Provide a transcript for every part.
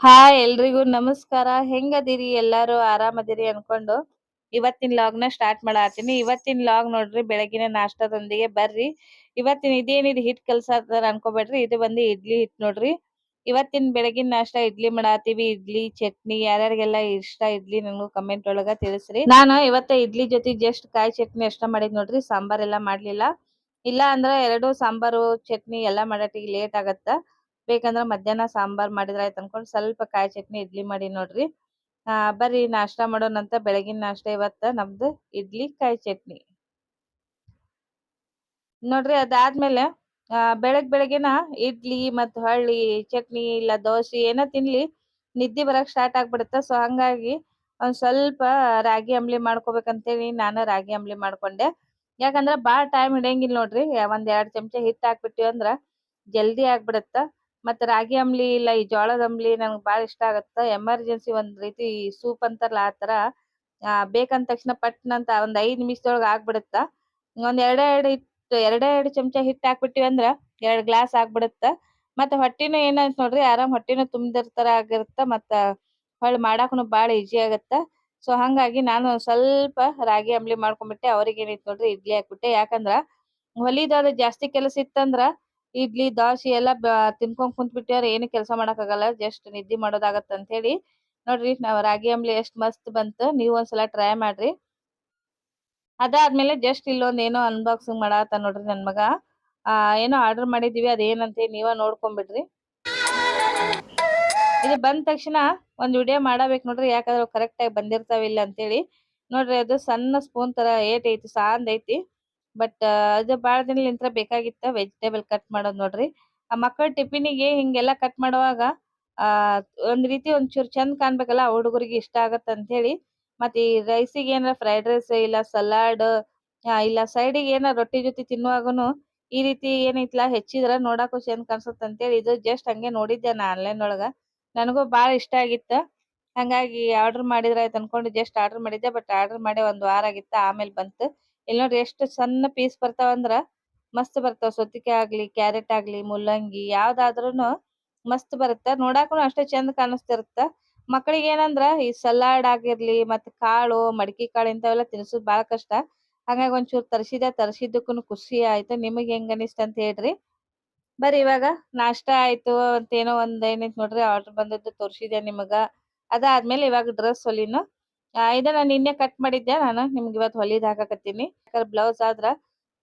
Hi ಎಲ್ರಿಗೂ ನಮಸ್ಕಾರ. ಹೆಂಗದಿರಿ? ಎಲ್ಲಾರು ಆರಾಮದಿರಿ ಅನ್ಕೊಂಡು? ಇವತ್ತಿನ ಲಾಗ್ನ ಸ್ಟಾರ್ಟ್ ಮಾಡಾತೀನಿ ಇವತ್ತಿನ ಲಾಗ್ ನೋಡ್ರಿ, ಬೆಳಗಿನ ನಾಷ್ಟದೊಂದಿಗೆ ಬರ್ರಿ. ಇವತ್ತಿನ ಇದೇನಿದ್ ಹಿಟ್ ಕೆಲಸ ಅನ್ಕೋಬೇಡ್ರಿ. ಇದು ಬಂದು ಇಡ್ಲಿ ಹಿಟ್ ನೋಡ್ರಿ. ಇವತ್ತಿನ ಬೆಳಗಿನ ನಾಷ್ಟ ಇಡ್ಲಿ ಮಾಡಾತೀವಿ ಇಡ್ಲಿ, ಚಟ್ನಿ, ಯಾರ್ಯಾರಿಗೆಲ್ಲ ಇಷ್ಟ ಇಡ್ಲಿ ನನಗೂ ಕಮೆಂಟ್ ಒಳಗ ತಿಳಿಸ್ರಿ. ನಾನು ಇವತ್ತ ಇಡ್ಲಿ ಜೊತೆ ಜಸ್ಟ್ ಕಾಯಿ ಚಟ್ನಿ ಅಷ್ಟ ಮಾಡಿದ್ ನೋಡ್ರಿ. ಸಾಂಬಾರ್ ಎಲ್ಲಾ ಮಾಡ್ಲಿಲ್ಲ. ಇಲ್ಲ ಅಂದ್ರ ಎರಡು ಸಾಂಬಾರು, ಚಟ್ನಿ ಎಲ್ಲಾ ಮಾಡಟ್ಟಿಗೆ ಲೇಟ್ ಆಗತ್ತ. ಬೇಕಂದ್ರ ಮಧ್ಯಾಹ್ನ ಸಾಂಬಾರ್ ಮಾಡಿದ್ರ ಆಯ್ತ್ ಅನ್ಕೊಂಡ್ ಸ್ವಲ್ಪ ಕಾಯಿ ಚಟ್ನಿ ಇಡ್ಲಿ ಮಾಡಿ ನೋಡ್ರಿ. ಬರ್ರಿ ನಾಷ್ಟಾ ಮಾಡೋಣಂತ ಬೆಳಗಿನ ನಾಷ್ಟ ಇವತ್ತ ನಮ್ದು ಇಡ್ಲಿ ಕಾಯಿ ಚಟ್ನಿ. ನೋಡ್ರಿ ಅದಾದ್ಮೇಲೆ, ಆ, ಬೆಳಗ್ ಬೆಳಗ್ಗೆನ ಇಡ್ಲಿ ಮತ್ತ್ ಹೊಳ್ಳಿ ಚಟ್ನಿ ಇಲ್ಲ ದೋಸೆ ಏನ ತಿನ್ಲಿ ನಿದ್ದಿ ಬರಕ್ ಸ್ಟಾರ್ಟ್ ಆಗ್ಬಿಡುತ್ತ. ಸೊ ಹಂಗಾಗಿ ಒಂದ್ ಸ್ವಲ್ಪ ರಾಗಿ ಅಂಬ್ಲಿ ಮಾಡ್ಕೋಬೇಕಂತೇಳಿ ನಾನು ರಾಗಿ ಅಂಬ್ಲಿ ಮಾಡ್ಕೊಂಡೆ. ಯಾಕಂದ್ರ ಬಾಳ ಟೈಮ್ ಹಿಡಿಯಂಗಿಲ್ಲ ನೋಡ್ರಿ. ಒಂದ್ ಎರಡ್ ಚಮಚ ಹಿಟ್ ಹಾಕ್ಬಿಟ್ಟಿವಿ ಅಂದ್ರ ಜಲ್ದಿ ಆಗ್ಬಿಡತ್ತ. ಮತ್ತ್ ರಾಗಿ ಅಂಬ್ಲಿ ಇಲ್ಲ, ಈ ಜೋಳದ ಅಂಬ್ಲಿ ನನಗೆ ಬಾಳ ಇಷ್ಟ ಆಗತ್ತ. ಎಮರ್ಜೆನ್ಸಿ ಒಂದ್ ರೀತಿ ಸೂಪ್ ಅಂತಾರಲ್ಲ ಆತರ ಆ, ಬೇಕಂದ ತಕ್ಷಣ ಪಟ್ನ ಅಂತ ಒಂದ್ ಐದ್ ನಿಮಿಷದೊಳಗ ಆಗ್ಬಿಡುತ್ತ. ಒಂದ್ ಎರಡೆ ಎರಡ್ ಹಿಟ್ಟು ಎರಡೆ ಎರಡ್ ಚಮಚ ಹಿಟ್ ಹಾಕ್ಬಿಟ್ಟಿವಿ ಅಂದ್ರ ಎರಡ್ ಗ್ಲಾಸ್ ಆಗ್ಬಿಡುತ್ತ. ಮತ್ತೆ ಹೊಟ್ಟಿನೂ ಏನಾಯ್ತ್ ನೋಡ್ರಿ, ಆರಾಮ್ ಹೊಟ್ಟಿನೂ ತರ ಆಗಿರತ್ತ, ಮತ್ತ ಹೊಳ್ಳಿ ಮಾಡಾಕನು ಬಾಳ ಈಜಿ ಆಗತ್ತ. ಸೊ, ಹಂಗಾಗಿ ನಾನು ಸ್ವಲ್ಪ ರಾಗಿ ಅಂಬ್ಲಿ ಮಾಡ್ಕೊಂಡ್ಬಿಟ್ಟೆ ಅವ್ರಿಗೆ ಏನೈತ್ ನೋಡ್ರಿ, ಇಡ್ಲಿ ಹಾಕ್ಬಿಟ್ಟೆ. ಯಾಕಂದ್ರ ಹೊಲಿದಾದ ಜಾಸ್ತಿ ಕೆಲಸ ಇತ್ತಂದ್ರ ಇಡ್ಲಿ ದೋಸೆ ಎಲ್ಲ ತಿನ್ಕೊಂಡ್ ಕುಂತ್ ಬಿಟ್ಟಿವ್ರ ಏನು ಕೆಲಸ ಮಾಡಕ್ ಆಗಲ್ಲ ಜಸ್ಟ್ ನಿದ್ದೆ ಮಾಡೋದಾಗತ್ತ ಅಂತ ಹೇಳಿ ನೋಡ್ರಿ, ನಾವ್ ರಾಗಿ ಅಂಬ್ಲಿ ಎಷ್ಟ್ ಮಸ್ತ್ ಬಂತು, ನೀವ್ ಒಂದ್ಸಲ ಟ್ರೈ ಮಾಡ್ರಿ. ಅದಾದ್ಮೇಲೆ ಜಸ್ಟ್ ಇಲ್ಲೊಂದ್ ಏನೋ ಅನ್ಬಾಕ್ಸಿಂಗ್ ಮಾಡತ್ತ ನೋಡ್ರಿ ನನ್ ಮಗ. ಆ, ಏನೋ ಆರ್ಡರ್ ಮಾಡಿದೀವಿ ಅದ್ ಏನಂತ ನೀವ ನೋಡ್ಕೊಂಡ್ಬಿಡ್ರಿ ಇದು ಬಂದ ತಕ್ಷಣ ಒಂದ್ ವಿಡಿಯೋ ಮಾಡಬೇಕು ನೋಡ್ರಿ, ಯಾಕಂದ್ರೆ ಕರೆಕ್ಟ್ ಆಗಿ ಬಂದಿರ್ತಾವಿಲ್ಲ ಅಂತೇಳಿ ನೋಡ್ರಿ, ಅದು ಸಣ್ಣ ಸ್ಪೂನ್ ತರ ಏಟ್ ಐತಿ, ಸಾಂದ್ ಐತಿ. ಬಟ್ ಅದು ಬಾಳ ದಿನಲಿಂತ್ರ ಬೇಕಾಗಿತ್ತ ವೆಜಿಟೇಬಲ್ ಕಟ್ ಮಾಡೋದ್ ನೋಡ್ರಿ. ಆ ಮಕ್ಕಳ ಟಿಫಿನಿಗೆ ಹಿಂಗೆಲ್ಲಾ ಕಟ್ ಮಾಡುವಾಗ, ಆ, ಒಂದ್ ರೀತಿ ಒಂಚೂರ್ ಚಂದ ಕಾಣ್ಬೇಕಲ್ಲ ಹುಡುಗರಿಗೆ ಇಷ್ಟ ಆಗತ್ತ ಅಂತ ಹೇಳಿ ಮತ್ತ್ ಈ ರೈಸಿಗೆ ಏನಾರ ಫ್ರೈಡ್ ರೈಸ್ ಇಲ್ಲ ಸಲಾಡ್ ಇಲ್ಲ ಸೈಡಿಗೆ ಏನಾರ ರೊಟ್ಟಿ ಜೊತೆ ತಿನ್ನುವಾಗನು ಈ ರೀತಿ ಏನೈತ್ಲಾ ಹೆಚ್ಚಿದ್ರ ನೋಡಾಕು ಚಂದ್ ಕಾಣಿಸುತ್ತೆ ಅಂತೇಳಿ ಇದು ಜಸ್ಟ್ ಹಂಗೆ ನೋಡಿದ್ದೆ ನಾ ಆನ್ಲೈನ್ ಒಳಗ. ನನಗೂ ಬಾಳ ಇಷ್ಟ ಆಗಿತ್ತ. ಹಂಗಾಗಿ ಆರ್ಡರ್ ಮಾಡಿದ್ರ ಆಯ್ತ್ ಅನ್ಕೊಂಡು ಜಸ್ಟ್ ಆರ್ಡರ್ ಮಾಡಿದ್ದೆ. ಬಟ್ ಆರ್ಡರ್ ಮಾಡಿ ಒಂದ್ ವಾರ ಆಗಿತ್ತ. ಆಮೇಲೆ ಬಂತು. ಇಲ್ಲಿ ನೋಡ್ರಿ ಎಷ್ಟು ಸಣ್ಣ ಪೀಸ್ ಬರ್ತಾವಂದ್ರ ಮಸ್ತ್ ಬರ್ತಾವ. ಸೌತಿಕಾಯಿ ಆಗ್ಲಿ, ಕ್ಯಾರೆಟ್ ಆಗ್ಲಿ ಮೂಲಂಗಿ ಯಾವ್ದಾದ್ರೂನು ಮಸ್ತ್ ಬರುತ್ತ. ನೋಡಾಕನು ಅಷ್ಟೇ ಚಂದ ಕಾಣಿಸ್ತಿರುತ್ತ. ಮಕ್ಕಳಿಗೆ ಏನಂದ್ರ ಈ ಸಲಾಡ್ ಆಗಿರ್ಲಿ ಮತ್ತ್ ಕಾಳು, ಮಡಕಿ ಕಾಳು ಇಂಥವೆಲ್ಲ ತಿನ್ಸುದ್ ಬಾಳ ಕಷ್ಟ. ಹಾಗಾಗಿ ಒಂಚೂರ್ ತರಿಸಿದ. ತರ್ಸಿದ್ದಕ್ಕೂನು ಖುಷಿ ಆಯ್ತು. ನಿಮಗೆ ಹೆಂಗ ಅನಿಸ್ತ ಅಂತ ಹೇಳ್ರಿ. ಬರ್ರಿ ಇವಾಗ ನಾಷ್ಟ ಆಯ್ತು ಅಂತ ಏನೋ ಒಂದ್ ಏನೈತ್ ನೋಡ್ರಿ. ಆರ್ಡರ್ ಬಂದದ್ದು ತೋರ್ಸಿದೆ ನಿಮಗ. ಅದಾದ್ಮೇಲೆ ಇವಾಗ ಡ್ರೆಸ್ ಹೊಲಿನು ಆ, ಇದನ್ನ ನಿನ್ನೆ ಕಟ್ ಮಾಡಿದ್ದೆ ನಾನು? ನಿಮ್ಗ್ ಇವತ್ ಹೊಲಿದ್ ಹಾಕಾಕತ್ತೀನಿ. ಬ್ಲೌಸ್ ಆದ್ರ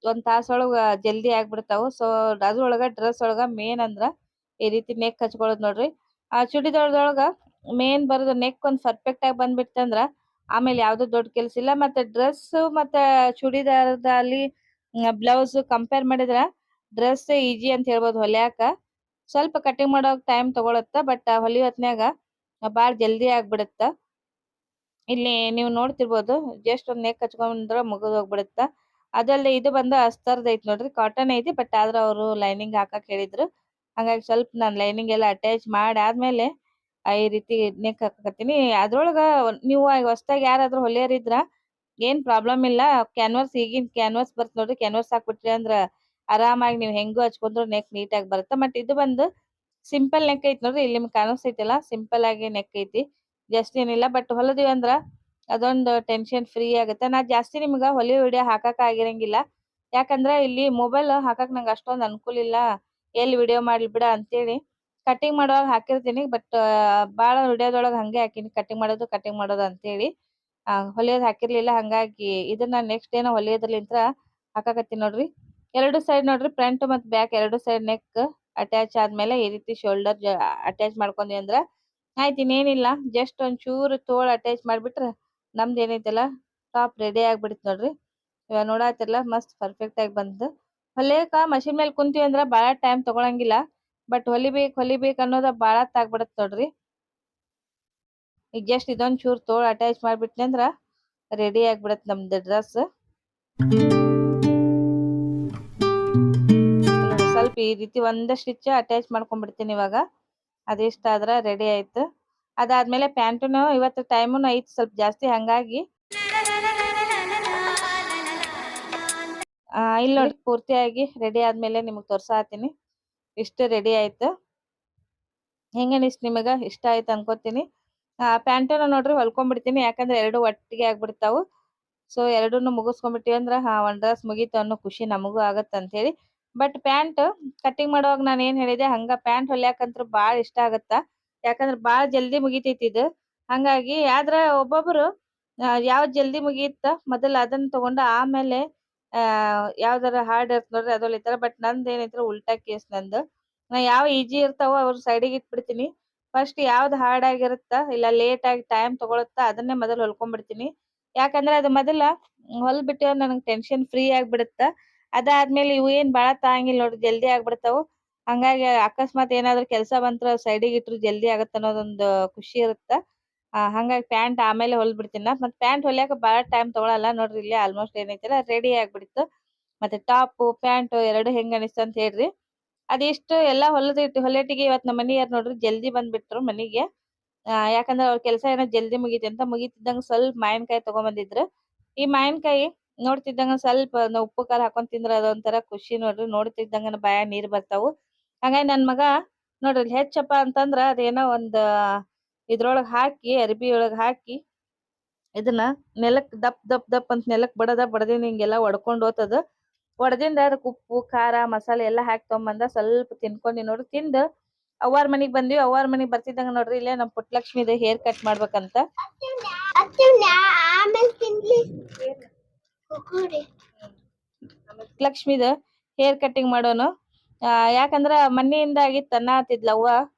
ಒಂದ್ ತಾಸ್ ಒಳಗ ಜಲ್ದಿ ಆಗ್ಬಿಡ್ತಾವು. ಸೊ ಅದ್ರೊಳಗ ಡ್ರೆಸ್ ಒಳಗ ಮೇನ್ ಅಂದ್ರ ಈ ರೀತಿ ನೆಕ್ ಹಚ್ಕೊಳ್ಳೋದ್ ನೋಡ್ರಿ. ಆ, ಚೂಡಿದಾರದೊಳಗ ಮೇನ್ ಬರೋದು ನೆಕ್ ಒಂದ್ ಪರ್ಫೆಕ್ಟ್ ಆಗಿ ಬಂದ್ಬಿಡ್ತಂದ್ರ ಆಮೇಲೆ ಯಾವ್ದು ದೊಡ್ಡ ಕೆಲ್ಸ ಇಲ್ಲ. ಮತ್ತೆ ಡ್ರೆಸ್ ಮತ್ತೆ ಚೂಡಿದಾರದಲ್ಲಿ ಬ್ಲೌಸ್ ಕಂಪೇರ್ ಮಾಡಿದ್ರ ಡ್ರೆಸ್ ಈಜಿ ಅಂತ ಹೇಳ್ಬೋದು ಹೊಲ್ಯಾಕ. ಸ್ವಲ್ಪ ಕಟಿಂಗ್ ಮಾಡೋಕ್ ಟೈಮ್ ತಗೊಳತ್ತ ಬಟ್ ಹೊಲಿಯೋ ಹೊತ್ನ್ಯಾಗ ಬಾಳ ಜಲ್ದಿ ಆಗ್ಬಿಡುತ್ತ. ಇಲ್ಲಿ ನೀವು ನೋಡ್ತಿರ್ಬೋದು ಜಸ್ಟ್ ಒಂದ್ ನೆಕ್ ಹಚ್ಕೊಂಡ್ರೆ ಮುಗಿದ್ ಹೋಗ್ಬಿಡುತ್ತ. ಅದಲ್ದೆ ಇದು ಬಂದು ಅಸ್ತರ್ದ್ ಐತಿ ನೋಡ್ರಿ ಕಾಟನ್ ಐತಿ ಬಟ್ ಆದ್ರ ಅವರು ಲೈನಿಂಗ್ ಹಾಕಕ್ ಹೇಳಿದ್ರು. ಹಂಗಾಗಿ ಸ್ವಲ್ಪ ನಾನು ಲೈನಿಂಗ್ ಎಲ್ಲ ಅಟ್ಯಾಚ್ ಮಾಡಿ ಆದ್ಮೇಲೆ ಈ ರೀತಿ ನೆಕ್ ಹಾಕಕತ್ತೀನಿ. ಅದ್ರೊಳಗ ನೀವು ಹೊಸದಾಗಿ ಯಾರಾದ್ರೂ ಹೊಲಿಯರ್ ಇದ್ರ ಏನ್ ಪ್ರಾಬ್ಲಮ್ ಇಲ್ಲ. ಕ್ಯಾನ್ವಾಸ್ ಈಗಿನ ಕ್ಯಾನ್ವಾಸ್ ಬರ್ತ್ ನೋಡ್ರಿ ಕ್ಯಾನ್ವಾಸ್ ಹಾಕ್ಬಿಟ್ರಿ ಅಂದ್ರ ಆರಾಮಾಗಿ ನೀವು ಹೆಂಗು ಹಚ್ಕೊಂಡ್ರು ನೆಕ್ ನೀಟಾಗಿ ಬರುತ್ತೆ. ಬಟ್ ಇದು ಬಂದು ಸಿಂಪಲ್ ನೆಕ್ ಐತಿ ನೋಡ್ರಿ, ಇಲ್ಲಿ ಕಾಣಿಸ್ತೈತಲ್ಲ ಸಿಂಪಲ್ ಆಗಿ ನೆಕ್ ಐತಿ. ಜಸ್ಟ್ ಏನಿಲ್ಲ ಬಟ್ ಹೊಲದ್ವಿ ಅಂದ್ರ ಅದೊಂದು ಟೆನ್ಷನ್ ಫ್ರೀ ಆಗುತ್ತೆ. ನಾ ಜಾಸ್ತಿ ನಿಮ್ಗ ಹೊಲಿ ವಿಡಿಯೋ ಹಾಕಕ್ ಆಗಿರಂಗಿಲ್ಲ. ಯಾಕಂದ್ರ ಇಲ್ಲಿ ಮೊಬೈಲ್ ಹಾಕಕ್ ನಂಗೆ ಅಷ್ಟೊಂದ್ ಅನುಕೂಲ ಇಲ್ಲ. ಎಲ್ಲಿ ವಿಡಿಯೋ ಮಾಡ್ಲಿ ಬಿಡ ಅಂತೇಳಿ ಕಟಿಂಗ್ ಮಾಡುವಾಗ ಹಾಕಿರ್ತೀನಿ ಬಟ್ ಬಾಳ ವಿಡಿಯೋದೊಳಗ ಹಂಗೆ ಹಾಕಿನಿ. ಕಟಿಂಗ್ ಮಾಡೋದು ಕಟಿಂಗ್ ಮಾಡೋದು ಅಂತೇಳಿ. ಹೊಲಿಯೋದ್ ಹಾಕಿರ್ಲಿಲ್ಲ, ಹಂಗಾಗಿ ಇದನ್ನ ನೆಕ್ಸ್ಟ್ ಏನೋ ಹೊಲಿಯೋದ್ರಲಿಂತ್ರ ಹಾಕಾಕತ್ತೀನಿ ನೋಡ್ರಿ. ಎರಡು ಸೈಡ್ ನೋಡ್ರಿ ಫ್ರಂಟ್ ಮತ್ತೆ ಬ್ಯಾಕ್ ಎರಡು ಸೈಡ್ ನೆಕ್ ಅಟ್ಯಾಚ್ ಆದ್ಮೇಲೆ ಈ ರೀತಿ ಶೋಲ್ಡರ್ ಅಟ್ಯಾಚ್ ಮಾಡ್ಕೊಂಡ್ವಿ ಅಂದ್ರ ಆಯ್ತ್, ಇನ್ನೇನಿಲ್ಲ. ಜಸ್ಟ್ ಒಂದ್ ಚೂರು ತೋಳ್ ಅಟ್ಯಾಚ್ ಮಾಡ್ಬಿಟ್ರ ನಮ್ದ್ ಏನೈತಲ್ಲ ಟಾಪ್ ರೆಡಿ ಆಗ್ಬಿಡ್ತ್ ನೋಡ್ರಿ. ಇವಾಗ ನೋಡಾತಿರ್ಲ ಮಸ್ತ್ ಪರ್ಫೆಕ್ಟ್ ಆಗಿ ಬಂತು ಹೊಲಿಯಕ ಮಷಿನ್ ಮೇಲೆ ಕುಂತೀವಿ ಅಂದ್ರ ಬಾಳ ಟೈಮ್ ತಗೊಳಂಗಿಲ್ಲ. ಬಟ್ ಹೊಲಿಬೇಕು ಹೊಲಿಬೇಕು ಅನ್ನೋದ ಬಾಳ ಆಗ್ಬಿಡತ್ ನೋಡ್ರಿ. ಈಗ ಜಸ್ಟ್ ಇದೊಂದ್ ಚೂರ್ ತೋಳ್ ಅಟ್ಯಾಚ್ ಮಾಡ್ಬಿಟ್ನಿ ಅಂದ್ರ ರೆಡಿ ಆಗ್ಬಿಡತ್ ನಮ್ದು ಡ್ರೆಸ್ ಸ್ವಲ್ಪ ಈ ರೀತಿ ಒಂದ ಸ್ಟಿಚ್ ಅಟ್ಯಾಚ್ ಮಾಡ್ಕೊಂಡ್ಬಿಡ್ತೀನಿ ಇವಾಗ. ಅದಿಷ್ಟ ಆದ್ರ ರೆಡಿ ಆಯ್ತು. ಅದಾದ್ಮೇಲೆ ಪ್ಯಾಂಟುನು ಇವತ್ತು ಟೈಮುನು ಐತಿ ಸ್ವಲ್ಪ ಜಾಸ್ತಿ, ಹಂಗಾಗಿ ಇಲ್ಲಿ ನೋಡಿ ಪೂರ್ತಿಯಾಗಿ ರೆಡಿ ಆದ್ಮೇಲೆ ನಿಮಗ್ ತೋರ್ಸಾತೀನಿ. ಇಷ್ಟು ರೆಡಿ ಆಯ್ತು. ಹೆಂಗ ಇಷ್ಟ ನಿಮಗ? ಇಷ್ಟ ಆಯ್ತು ಅನ್ಕೋತೀನಿ. ಪ್ಯಾಂಟನ್ನ ನೋಡ್ರಿ ಹೊಲ್ಕೊಂಡ್ಬಿಡ್ತೀನಿ ಯಾಕಂದ್ರೆ ಎರಡು ಒಟ್ಟಿಗೆ ಆಗ್ಬಿಡ್ತಾವು. ಸೊ ಎರಡನ್ನು ಮುಗಿಸ್ಕೊಂಡ್ಬಿಟ್ಟಿವಿ ಅಂದ್ರ, ಹಾ, ಒಂದ್ ಡ್ರೆಸ್ ಮುಗೀತು ಅನ್ನೋ ಖುಷಿ ನಮಗೂ ಆಗತ್ತ ಅಂತ ಹೇಳಿ ಬಟ್ ಪ್ಯಾಂಟ್ ಕಟಿಂಗ್ ಮಾಡುವಾಗ ನಾನು ಏನ್ ಹೇಳಿದೆ, ಹಂಗ ಪ್ಯಾಂಟ್ ಹೊಲ್ಯಾಕಂತ್ರ ಬಾಳ ಇಷ್ಟ ಆಗತ್ತ? ಯಾಕಂದ್ರ ಬಾಳ ಜಲ್ದಿ ಮುಗಿತೈತಿ ಇದು. ಹಂಗಾಗಿ ಆದ್ರ ಒಬ್ಬೊಬ್ರು ಯಾವ ಯಾವ್ದ್ ಜಲ್ದಿ ಮುಗಿಯುತ್ತ? ಮೊದಲ ಅದನ್ನ ತಗೊಂಡ ಆಮೇಲೆ, ಆ, ಯಾವ್ದಾರ ಹಾರ್ಡ್ ಇರ್ತ ನೋಡ್ರಿ ಅದು ಹೊಲಿತಾರ ಬಟ್ ನಂದ್ ಏನೈತ್ರ ಉಲ್ಟಾ ಕೇಸ್ ನಂದು. ನಾ ಯಾವ ಈಜಿ ಇರ್ತಾವೋ ಅವ್ರ ಸೈಡಿಗೆ ಇಟ್ಬಿಡ್ತೀನಿ. ಫಸ್ಟ್ ಯಾವ್ದ್ ಹಾರ್ಡ್ ಆಗಿರುತ್ತ, ಇಲ್ಲ ಲೇಟ್ ಆಗಿ ಟೈಮ್ ತಗೊಳುತ್ತ, ಅದನ್ನೇ ಮೊದಲು ಹೊಲ್ಕೊಂಡ್ಬಿಡ್ತೀನಿ ಯಾಕಂದ್ರೆ ಅದು ಮೊದಲ ಹೊಲ್ ಬಿಟ್ಟಿವ ನನಗ್ ಟೆನ್ಷನ್ ಫ್ರೀ ಆಗ್ಬಿಡುತ್ತ? ಅದಾದ್ಮೇಲೆ ಇವು ಏನ್ ಬಾಳ ತಾಂಗಿಲ್ಲ ನೋಡ್ರಿ, ಜಲ್ದಿ ಆಗ್ಬಿಡ್ತಾವು. ಹಂಗಾಗಿ ಅಕಸ್ಮಾತ್ ಏನಾದ್ರು ಕೆಲಸ ಬಂತ್ರ ಸೈಡಿಗೆ ಇಟ್ರು ಜಲ್ದಿ ಆಗತ್ತ ಅನ್ನೋದೊಂದು ಖುಷಿ ಇರುತ್ತ. ಹಂಗಾಗಿ ಪ್ಯಾಂಟ್ ಆಮೇಲೆ ಹೊಲ್ದ್ ಬಿಡ್ತೀನಿ ಮತ್ ಪ್ಯಾಂಟ್ ಹೊಲಿಯಾಕ ಬಾಳ ಟೈಮ್ ತಗೊಳಲ್ಲ ನೋಡ್ರಿ ಇಲ್ಲಿ ಆಲ್ಮೋಸ್ಟ್ ಏನೈತಿಲ್ಲ ರೆಡಿ ಆಗ್ಬಿಡ್ತು. ಮತ್ತೆ ಟಾಪ್, ಪ್ಯಾಂಟ್ ಎರಡು ಹೆಂಗ್ ಅನಿಸ್ತು ಅಂತ ಹೇಳ್ರಿ. ಅದಿಷ್ಟು ಎಲ್ಲಾ ಹೊಲದ ಇವತ್ತು ಇವತ್ ನಮ್ಮ ಮನಿಯರ್ ನೋಡ್ರಿ ಜಲ್ದಿ ಬಂದ್ಬಿಟ್ರು ಮನಿಗೆ. ಯಾಕಂದ್ರೆ ಅವ್ರ ಕೆಲಸ ಏನೋ ಜಲ್ದಿ ಮುಗೀತಿ ಅಂತ ಮುಗಿತಿದ್ದಂಗ ಸ್ವಲ್ಪ ಮಾವಿನಕಾಯಿ ತಗೊಂಬಂದಿದ್ರು. ಈ ಮಾವಿನಕಾಯಿ ನೋಡ್ತಿದ್ದಂಗ ಸ್ವಲ್ಪ ನಾವ್ ಉಪ್ಪು ಖಾರ ಹಾಕೊಂಡ್ ತಿಂದ್ರ ಅದೊಂಥರ ಖುಷಿ ನೋಡ್ರಿ. ನೋಡ್ತಿದ್ದಂಗ ಬಾಯ ನೀರ್ ಬರ್ತಾವು. ಹಂಗಾಗಿ ನನ್ ಮಗ ನೋಡ್ರಿ ಹೆಚ್ಚಪ್ಪ ಅಂತಂದ್ರ ಅದೇನೋ ಒಂದ್ ಇದ್ರೊಳಗ್ ಹಾಕಿ ಅರ್ಬಿ ಒಳಗ್ ಹಾಕಿ ಇದನ್ನ ನೆಲಕ್ ದಪ್ ದಪ್ ದಪ್ ಅಂತ ನೆಲಕ್ ಬಡದ ಬಡದಿನ ಹಿಂಗೆಲ್ಲಾ ಒಡ್ಕೊಂಡ್ ಹೋತದ. ಒಡದಿಂದ ಅದಕ್ ಉಪ್ಪು ಖಾರ ಮಸಾಲೆ ಎಲ್ಲಾ ಹಾಕಿ ತಗೊಂಬಂದ ಸ್ವಲ್ಪ ತಿನ್ಕೊಂಡಿ ನೋಡ್ರಿ. ತಿಂದ ಅವ್ವಾರ ಮನಿಗ್ ಬಂದ್ವಿ. ಅವ್ವಾರ ಮನಿಗ್ ಬರ್ತಿದ್ದಂಗ ನೋಡ್ರಿ ಇಲ್ಲೇ ನಮ್ ಪುಟ್ಟಲಕ್ಷ್ಮಿದ ಹೇರ್ ಕಟ್ ಮಾಡ್ಬೇಕಂತ. ಲಕ್ಷ್ಮಿದ ಹೇರ್ ಕಟಿಂಗ್ ಮಾಡೋನು. ಯಾಕಂದ್ರ ಮನೆಯಿಂದ ತನ್ನ ಆತಿದ್ಲ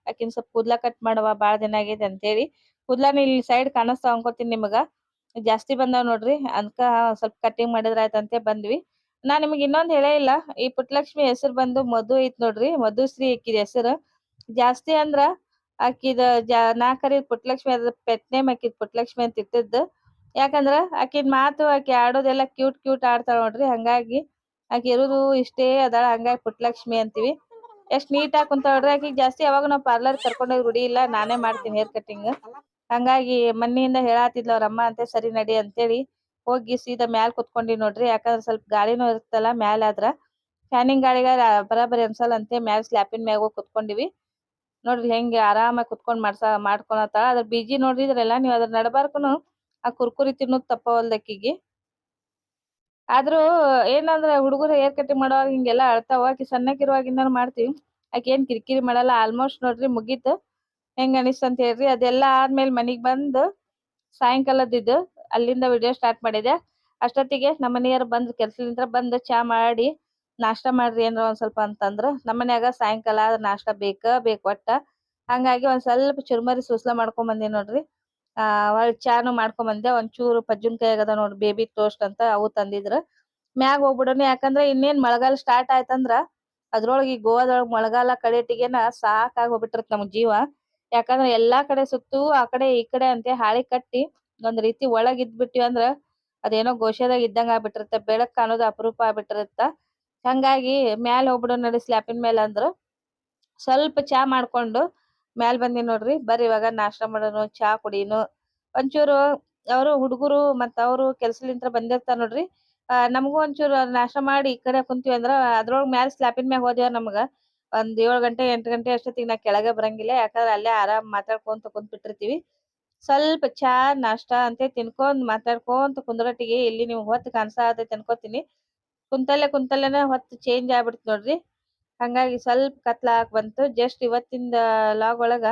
ಆಕಿನ್ ಸ್ವಲ್ಪ ಕೂದ್ಲ ಕಟ್ ಮಾಡವ, ಬಾಳ ದಿನ ಆಗೈತಿ ಅಂತೇಳಿ. ಕೂದ್ಲಾನ ಇಲ್ಲಿ ಸೈಡ್ ಕಾಣಿಸ್ತಾವ ಅನ್ಕೋತೀನಿ ನಿಮಗ. ಜಾಸ್ತಿ ಬಂದಾವ್ ನೋಡ್ರಿ, ಅದ್ಕ ಸ್ವಲ್ಪ ಕಟಿಂಗ್ ಮಾಡಿದ್ರ ಆಯ್ತಂತೆ ಬಂದ್ವಿ. ನಾ ನಿಮ್ಗೆ ಇನ್ನೊಂದ್ ಹೇಳೇ ಇಲ್ಲ, ಈ ಪುಟ್ಟಲಕ್ಷ್ಮಿ ಹೆಸರು ಬಂದು ಮಧು ಐತ್ ನೋಡ್ರಿ ಮಧುಶ್ರೀ ಆಕಿದ ಹೆಸರು. ಜಾಸ್ತಿ ಅಂದ್ರ ಆಕಿದ ಜಾ, ನಾ ಪುಟ್ಟಲಕ್ಷ್ಮಿ ಅದ್ರ ಪೆಟ್ ನೇಮ್ ಆಕಿದ್ ಪುಟ್ಟಲಕ್ಷ್ಮಿ ಅಂತ ಇಟ್ಟಿದ್ದು. ಯಾಕಂದ್ರ ಆಕಿನ್ ಮಾತು ಆಕಿ ಆಡೋದೆಲ್ಲ ಕ್ಯೂಟ್ ಕ್ಯೂಟ್ ಆಡ್ತಾಳ ನೋಡ್ರಿ. ಹಂಗಾಗಿ ಆಕಿ ಇರೋದು ಇಷ್ಟೇ ಅದಾಳ. ಹಂಗಾಗಿ ಪುಟ್ಟಲಕ್ಷ್ಮಿ ಅಂತೀವಿ. ಎಷ್ಟ್ ನೀಟ್ ಆಗಿ ಕುಂತಾಳ ನೋಡ್ರಿ. ಆಕಿಗ್ ಜಾಸ್ತಿ ಯಾವಾಗ ನಾವ್ ಪಾರ್ಲರ್ ಕರ್ಕೊಂಡೋಗಿ ರೂಢಿ ಇಲ್ಲ. ನಾನೇ ಮಾಡ್ತೀನಿ ಹೇರ್ ಕಟಿಂಗ್ ಹಂಗಾಗಿ ಮನ್ನಿಯಿಂದ ಹೇಳಾತಿದ್ಲ ಅವ್ರ ಅಮ್ಮ ಅಂತೆ, ಸರಿ ನಡಿ ಅಂತೇಳಿ ಹೋಗಿ ಸೀದಾ ಮ್ಯಾಲ್ ಕುತ್ಕೊಂಡಿವಿ ನೋಡ್ರಿ. ಯಾಕಂದ್ರ ಸ್ವಲ್ಪ ಗಾಳಿನೂ ಇರುತ್ತಲ್ಲ ಮ್ಯಾಲ್ ಆದ್ರ. ಫ್ಯಾನಿಂಗ್ ಗಾಳಿಗ ಬರಾಬರಿ ಅನ್ಸಲ್ಲ ಅಂತೆ. ಮ್ಯಾಲ್ ಸ್ಲ್ಯಾಪಿನ ಮ್ಯಾಗ ಹೋಗಿ ಕುತ್ಕೊಂಡಿವಿ. ನೋಡ್ರಿ ಹೆಂಗೆ ಆರಾಮಾಗಿ ಕುತ್ಕೊಂಡ್ ಮಾಡ್ಸ, ಮಾಡ್ಕೊಳತ್ತಾಳ. ಅದ್ರ ಬೀಜಿ ನೋಡಿದ್ರಲ್ಲ ನೀವ್ ಅದ್ರ ನಡಬಾರ್ಕುನು ಆ ಕುರ್ಕುರಿ ತಿನ್ನೋದ್ ತಪ್ಪವಲ್ದಕ್ಕಿಗೆ. ಆದ್ರೂ ಏನಂದ್ರ ಹುಡುಗರು ಹೇರ್ ಕಟಿಂಗ್ ಮಾಡೋವಾಗ ಹಿಂಗೆಲ್ಲಾ ಅಳ್ತಾವ, ಆಕಿ ಸಣ್ಣಕ್ಕಿರುವಾಗಿಂದ ಮಾಡ್ತೀವಿ. ಆಕಿ ಏನ್ ಕಿರಿಕಿರಿ ಮಾಡಲ್ಲ ಆಲ್ಮೋಸ್ಟ್ ನೋಡ್ರಿ ಮುಗೀತು. ಹೆಂಗ ಅನಿಸ್ತ ಅಂತ ಹೇಳ್ರಿ, ಅದೆಲ್ಲಾ ಆದ್ಮೇಲೆ ಮನಿಗ್ ಬಂದು ಸಾಯಂಕಾಲದಿದ್ದು ಅಲ್ಲಿಂದ ವಿಡಿಯೋ ಸ್ಟಾರ್ಟ್ ಮಾಡಿದೆ. ಅಷ್ಟೊತ್ತಿಗೆ ನಮ್ಮ ಮನೆಯವ್ರು ಬಂದ್ ಕೆಲ್ಸದಿಂದ ಬಂದು ಚಾ ಮಾಡಿ, ನಾಷ್ಟಾ ಮಾಡ್ರಿ ಏನಾರ ಒಂದ್ ಸ್ವಲ್ಪ ಅಂತಂದ್ರ. ನಮ್ಮ ಮನ್ಯಾಗ ಸಾಯಂಕಾಲ ನಾಷ್ಟಾ ಬೇಕ ಬೇಕ ಒಟ್ಟ. ಹಂಗಾಗಿ ಒಂದ್ ಸ್ವಲ್ಪ ಚುರ್ಮರಿ ಸುಸ್ಲಾ ಮಾಡ್ಕೊಂಡ್ ಬಂದೆ ನೋಡ್ರಿ. ಚಾನು ಮಾಡ್ಕೊಂಡ್ ಬಂದೆ. ಒಂಚೂರು ಪಜ್ಜನ್ ಕೈಯಾಗ ಅದ ನೋಡಿ ಬೇಬಿ ಟೋಸ್ಟ್ ಅಂತ ಅವು ತಂದಿದ್ರು. ಮ್ಯಾಗ್ ಹೋಗ್ಬಿಡೋಣ. ಯಾಕಂದ್ರ ಇನ್ನೇನ್ ಮಳೆಗಾಲ ಸ್ಟಾರ್ಟ್ ಆಯ್ತಂದ್ರ ಅದ್ರೊಳಗೆ ಈ ಗೋವಾದೊಳಗ್ ಮಳೆಗಾಲ ಕಡೆಟಿಗೆನ ಸಾಕಾಗ್ ಹೋಗ್ಬಿಟ್ಟಿರತ್ ನಮ್ಗ್ ಜೀವ. ಯಾಕಂದ್ರ ಎಲ್ಲಾ ಕಡೆ ಸುತ್ತು ಆ ಕಡೆ ಈ ಕಡೆ ಅಂತ ಹಾಳಿ ಕಟ್ಟಿ ಒಂದ್ ರೀತಿ ಒಳಗ್ ಇದ್ಬಿಟ್ಟಿವಿ ಅಂದ್ರ ಅದೇನೋ ಗೋಶಾದಾಗ ಇದ್ದಂಗ ಆಗ್ಬಿಟ್ಟಿರತ್ತ. ಬೆಳಕ್ ಕಾಣೋದು ಅಪರೂಪ ಆಗ್ಬಿಟ್ಟಿರತ್ತ. ಹಂಗಾಗಿ ಮ್ಯಾಲ್ ಹೋಗ್ಬಿಡೋಣ ನಡಿ ಸ್ಲ್ಯಾಪಿನ ಮೇಲೆ ಅಂದ್ರ ಸ್ವಲ್ಪ ಚಾ ಮಾಡ್ಕೊಂಡು ಮ್ಯಾಲ್ ಬಂದಿ ನೋಡ್ರಿ, ಬರ್ರಿ ಇವಾಗ ನಾಷ್ಟಾ ಮಾಡೋನು, ಚಾ ಕುಡಿಯುನು. ಒಂಚೂರು ಅವರು ಹುಡುಗರು ಮತ್ತ ಅವರು ಕೆಲ್ಸಲಿಂತ್ರ ಬಂದಿರ್ತಾರ ನೋಡ್ರಿ. ಆ, ನಮಗೂ ಒಂಚೂರು ನಾಷ್ಟಾ ಮಾಡಿ ಈ ಕಡೆ ಕುಂತೀವಿ ಅಂದ್ರ ಅದ್ರೊಳಗ್ ಮ್ಯಾಲ್ ಸ್ಲಾಪಿನ ಮ್ಯಾಗ ಹೋದ್ಯವ ನಮಗ. ಒಂದ್ ಏಳ್ ಗಂಟೆ, ಎಂಟ್ ಗಂಟೆ ಅಷ್ಟೊತ್ತಿಗೆ ನಾ ಕೆಳಗೆ ಬರಂಗಿಲ್ಲ, ಯಾಕಂದ್ರ ಅಲ್ಲೇ ಆರಾಮ್ ಮಾತಾಡ್ಕೊಂತ ಕುಂತ ಬಿಟ್ಟಿರ್ತೀವಿ. ಸ್ವಲ್ಪ ಚಾ, ನಾಷ್ಟಾ ಅಂತ ತಿನ್ಕೊಂಡ್ ಮಾತಾಡ್ಕೊಂತ ಕುಂದ್ರಟಿಗೆ ಇಲ್ಲಿ ನಿಮ್ಗ್ ಹೊತ್ತ ಕಾಣ್ಸಾತೈತಿ ಅನ್ಕೋತೀನಿ. ಕುಂತಲ್ಲೇ ಕುಂತಲ್ಲೇನೆ ಹೊತ್ತು ಚೇಂಜ್ ಆಗ್ಬಿಡ್ತು ನೋಡ್ರಿ. ಹಂಗಾಗಿ ಸ್ವಲ್ಪ ಕತ್ಲಾಕ್ ಬಂತು. ಜಸ್ಟ್ ಇವತ್ತಿಂದ ಲಾಗ್ ಒಳಗ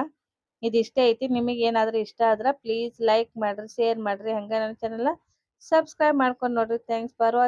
ಇದಿಷ್ಟೇ ಐತಿ. ನಿಮಗೆ ಏನಾದ್ರೂ ಇಷ್ಟ ಆದ್ರ ಪ್ಲೀಸ್ ಲೈಕ್ ಮಾಡ್ರಿ, ಶೇರ್ ಮಾಡ್ರಿ. ಹಂಗ ನನ್ನ ಚಾನೆಲ್ ಸಬ್ಸ್ಕ್ರೈಬ್ ಮಾಡ್ಕೊಂಡ್ ನೋಡ್ರಿ. Thanks for